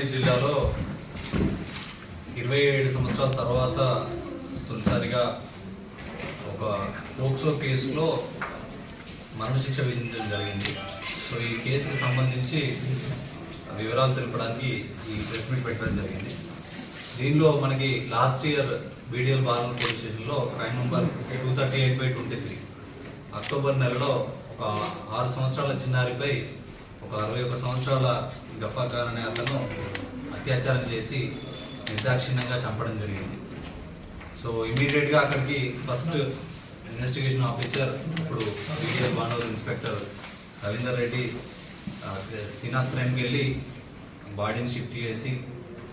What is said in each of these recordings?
సంగారెడ్డి జిల్లాలో ఇరవై ఏడు సంవత్సరాల తర్వాత తొలిసారిగా ఒక పోక్సో కేసులో మరణశిక్ష విధించడం జరిగింది. సో ఈ కేసుకు సంబంధించి వివరాలు తెలపడానికి ఈ ప్రెస్ మీట్ పెట్టడం జరిగింది. దీనిలో మనకి లాస్ట్ ఇయర్ బీడిఎల్ బాలన్ పోలీస్ స్టేషన్లో crime number two thirty eight by twenty three. October నెలలో ఒక ఆరు సంవత్సరాల చిన్నారిపై ఒక అరవై ఒక సంవత్సరాల గఫా ఖాన్ అనే అతను అత్యాచారం చేసి నిర్దాక్షిణ్యంగా చంపడం జరిగింది. సో ఇమీడియట్గా అక్కడికి ఫస్ట్ ఇన్వెస్టిగేషన్ ఆఫీసర్ ఇప్పుడు బీడిఎల్ బానూరు ఇన్స్పెక్టర్ రవీందర్ రెడ్డి శ్రీనాథ్ ప్రేమ్కి వెళ్ళి బాడీని షిఫ్ట్ చేసి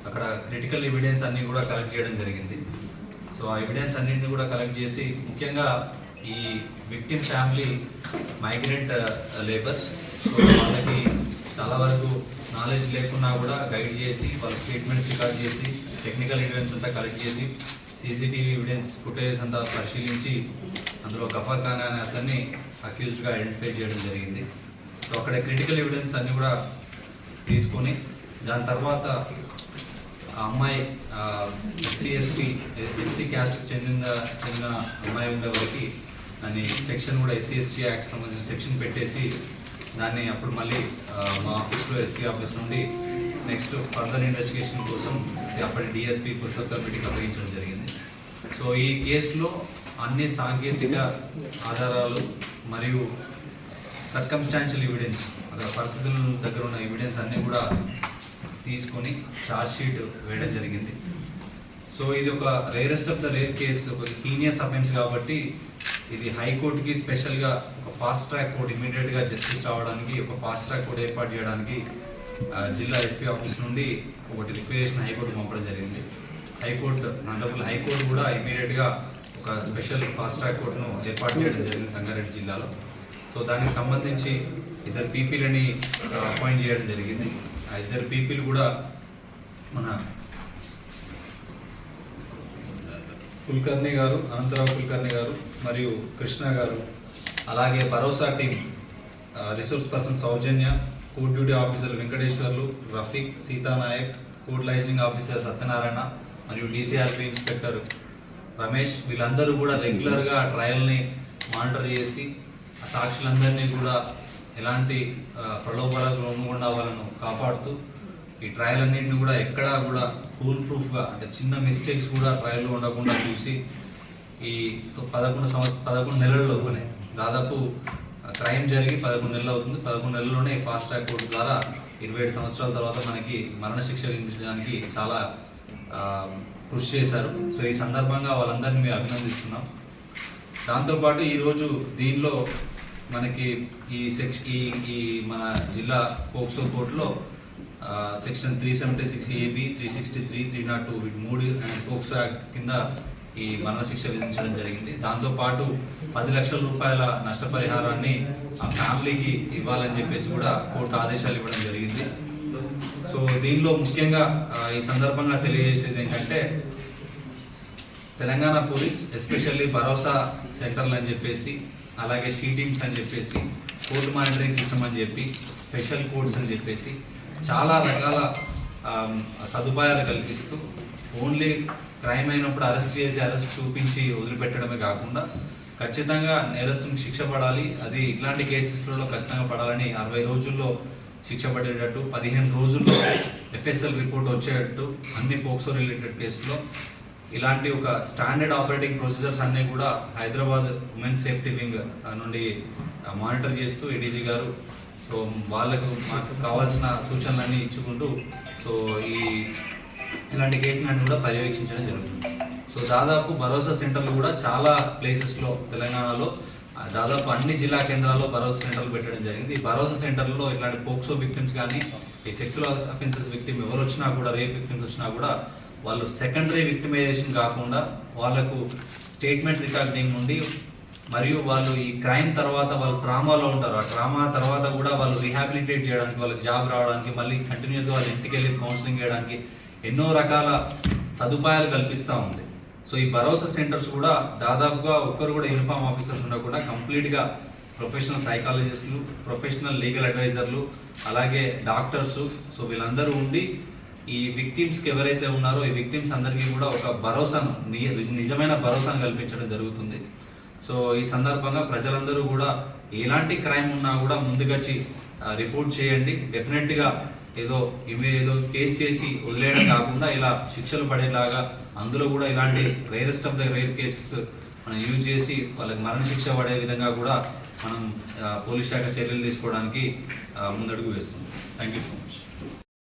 అక్కడ క్రిటికల్ ఎవిడెన్స్ అన్నీ కూడా కలెక్ట్ చేయడం జరిగింది. సో ఆ ఎవిడెన్స్ అన్నింటిని కూడా కలెక్ట్ చేసి ముఖ్యంగా ఈ victim family migrant labours so వాళ్ళకి చాలా వరకు నాలెడ్జ్ లేకున్నా కూడా గైడ్ చేసి వాళ్ళ స్టేట్మెంట్స్ రికార్డ్ చేసి టెక్నికల్ ఎవిడెన్స్ అంతా కలెక్ట్ చేసి సీసీటీవీ ఎవిడెన్స్ ఫుటేజ్ అంతా పరిశీలించి అందులో గఫర్ ఖాన్ అనే అతన్ని అక్యూజ్డ్గా ఐడెంటిఫై చేయడం జరిగింది. సో అక్కడ క్రిటికల్ ఎవిడెన్స్ అన్నీ కూడా తీసుకొని దాని తర్వాత ఆ అమ్మాయి ఎస్సీ ఎస్టీ ఎస్సీ క్యాస్ట్కి చెందిన చెందిన అమ్మాయి ఉండే వరకు దాన్ని సెక్షన్ కూడా ఎస్సీ ఎస్టీ యాక్ట్ సంబంధించిన సెక్షన్ పెట్టేసి దాన్ని అప్పుడు మళ్ళీ మా ఆఫీస్లో ఎస్పీ ఆఫీస్ నుండి నెక్స్ట్ ఫర్దర్ ఇన్వెస్టిగేషన్ కోసం అప్పటి డిఎస్పీ పురుషోత్తమ్ రెడ్డికి అప్పగించడం జరిగింది. సో ఈ కేసులో అన్ని సాంకేతిక ఆధారాలు మరియు సర్కమ్స్టాన్షియల్ ఎవిడెన్స్ అక్కడ పరిస్థితుల దగ్గర ఉన్న ఎవిడెన్స్ అన్నీ కూడా తీసుకొని షీట్ వేయడం జరిగింది. సో ఇది ఒక rarest of the rare case ఒక హీనియస్ అఫెన్స్ కాబట్టి ఇది హైకోర్టుకి స్పెషల్గా ఒక ఫాస్ట్ ట్రాక్ కోర్ట్ ఇమీడియట్గా జస్టిస్ రావడానికి ఒక ఫాస్ట్ ట్రాక్ కోర్ట్ ఏర్పాటు చేయడానికి జిల్లా ఎస్పీ ఆఫీస్ నుండి ఒకటి రిక్వెస్ట్ హైకోర్టు పంపడం జరిగింది. హైకోర్టు నందపల్లి హైకోర్టు కూడా ఇమీడియట్గా ఒక స్పెషల్ ఫాస్ట్ ట్రాక్ కోర్టును ఏర్పాటు చేయడం జరిగింది సంగారెడ్డి జిల్లాలో. సో దానికి సంబంధించి ఇద్దరు పీపీలని అపాయింట్ చేయడం జరిగింది. ఆ ఇద్దరు పీపీలు కూడా మన కుల్కర్ణి గారు అనంతరావు కుల్కర్ణి గారు మరియు కృష్ణ గారు అలాగే Bharosa team resource person Soujanya court duty officer Venkateswarlu Rafiq Sitanayak court liaisoning officer Satyanarayana మరియు డీసీఆర్పీ ఇన్స్పెక్టర్ రమేష్. వీళ్ళందరూ కూడా రెగ్యులర్గా ఆ ట్రయల్ని మానిటర్ చేసి ఆ సాక్షులందరినీ కూడా ఎలాంటి ప్రలోభాలకు లొంగకుండా వాళ్ళను కాపాడుతూ ఈ ట్రయల్ అన్నింటిని కూడా ఎక్కడా కూడా ఫుల్ ప్రూఫ్గా అంటే చిన్న మిస్టేక్స్ కూడా ట్రయల్లో ఉండకుండా చూసి ఈ పదకొండు సంవత్సరం పదకొండు నెలల్లో ఉన్నాయి దాదాపు క్రైమ్ జరిగి పదకొండు నెలలు అవుతుంది. పదకొండు నెలల్లోనే ఫాస్ట్ ట్రాక్ కోర్టు ద్వారా ఇరవై ఏడు సంవత్సరాల తర్వాత మనకి మరణశిక్ష విధించడానికి చాలా కృషి చేశారు. సో ఈ సందర్భంగా వాళ్ళందరినీ మేము అభినందిస్తున్నాం. దాంతోపాటు ఈరోజు దీనిలో మనకి ఈ సెక్ష ఈ ఈ మన జిల్లా పోక్సో కోర్టులో section three seventy six AB three sixty three three not two వీటి మూడు అండ్ పోక్సో యాక్ట్ కింద ఈ మరణశిక్ష విధించడం జరిగింది. దాంతోపాటు పది లక్షల రూపాయల నష్టపరిహారాన్ని ఆ ఫ్యామిలీకి ఇవ్వాలని చెప్పేసి కూడా కోర్టు ఆదేశాలు ఇవ్వడం జరిగింది. సో దీనిలో ముఖ్యంగా ఈ సందర్భంగా తెలియజేసేది ఏంటంటే తెలంగాణ పోలీస్ ఎస్పెషల్లీ భరోసా సెంటర్లు అని చెప్పేసి అలాగే షీ టీమ్స్ అని చెప్పేసి కోర్టు మానిటరింగ్ సిస్టమ్ అని చెప్పి స్పెషల్ కోర్ట్స్ అని చెప్పేసి చాలా రకాల సదుపాయాలు కల్పిస్తూ ఓన్లీ క్రైమ్ అయినప్పుడు అరెస్ట్ చేసి అరెస్ట్ చూపించి వదిలిపెట్టడమే కాకుండా ఖచ్చితంగా నేరస్తుని శిక్ష పడాలి. అది ఇట్లాంటి కేసెస్లలో ఖచ్చితంగా పడాలని అరవై రోజుల్లో శిక్ష పడేటట్టు పదిహేను రోజుల్లో ఎఫ్ఎస్ఎల్ రిపోర్ట్ వచ్చేటట్టు అన్ని పోక్సో రిలేటెడ్ కేసులో ఇలాంటి ఒక స్టాండర్డ్ ఆపరేటింగ్ ప్రొసీజర్స్ అన్నీ కూడా హైదరాబాద్ ఉమెన్ సేఫ్టీ వింగ్ నుండి మానిటర్ చేస్తూ ఏడీజీ గారు సో వాళ్ళకు మాకు కావాల్సిన సూచనలన్నీ ఇచ్చుకుంటూ సో ఈ ఇలాంటి కేసులన్నీ కూడా పర్యవేక్షించడం జరుగుతుంది. సో దాదాపు భరోసా సెంటర్లు కూడా చాలా ప్లేసెస్లో తెలంగాణలో దాదాపు అన్ని జిల్లా కేంద్రాల్లో భరోసా సెంటర్లు పెట్టడం జరిగింది. ఈ భరోసా సెంటర్లో ఇలాంటి పోక్సో విక్టిమ్స్ కానీ ఈ సెక్సువల్ అఫెన్సెస్ విక్టిమ్ ఎవరు వచ్చినా కూడా రేప్ విక్టిమ్స్ వచ్చినా కూడా వాళ్ళు సెకండరీ విక్టిమైజేషన్ కాకుండా వాళ్ళకు స్టేట్మెంట్ రికార్డింగ్ నుండి మరియు వాళ్ళు ఈ క్రైమ్ తర్వాత వాళ్ళు ట్రామాలో ఉంటారు. ఆ ట్రామా తర్వాత కూడా వాళ్ళు రీహాబిలిటేట్ చేయడానికి వాళ్ళకి జాబ్ రావడానికి మళ్ళీ కంటిన్యూస్గా వాళ్ళ ఇంటికి వెళ్ళి కౌన్సిలింగ్ చేయడానికి ఎన్నో రకాల సదుపాయాలు కల్పిస్తూ ఉంది. సో ఈ భరోసా సెంటర్స్ కూడా దాదాపుగా ఒక్కరు కూడా యూనిఫామ్ ఆఫీసర్స్ ఉండకుండా కంప్లీట్గా ప్రొఫెషనల్ సైకాలజిస్టులు ప్రొఫెషనల్ లీగల్ అడ్వైజర్లు అలాగే డాక్టర్స్ సో వీళ్ళందరూ ఉండి ఈ విక్టిమ్స్కి ఎవరైతే ఉన్నారో ఈ విక్టిమ్స్ అందరికీ కూడా ఒక భరోసాను నిజమైన భరోసాను కల్పించడం జరుగుతుంది. సో ఈ సందర్భంగా ప్రజలందరూ కూడా ఎలాంటి క్రైమ్ ఉన్నా కూడా ముందుకొచ్చి రిపోర్ట్ చేయండి. డెఫినెట్గా ఏదో ఇవి ఏదో కేసు చేసి వదిలేయడం కాకుండా ఇలా శిక్షలు పడేలాగా అందులో కూడా ఇలాంటి rarest of the rare cases మనం యూజ్ చేసి వాళ్ళకి మరణశిక్ష పడే విధంగా కూడా మనం పోలీస్ శాఖ చర్యలు తీసుకోవడానికి ముందడుగు వేస్తుంది థ్యాంక్ యూ సో మచ్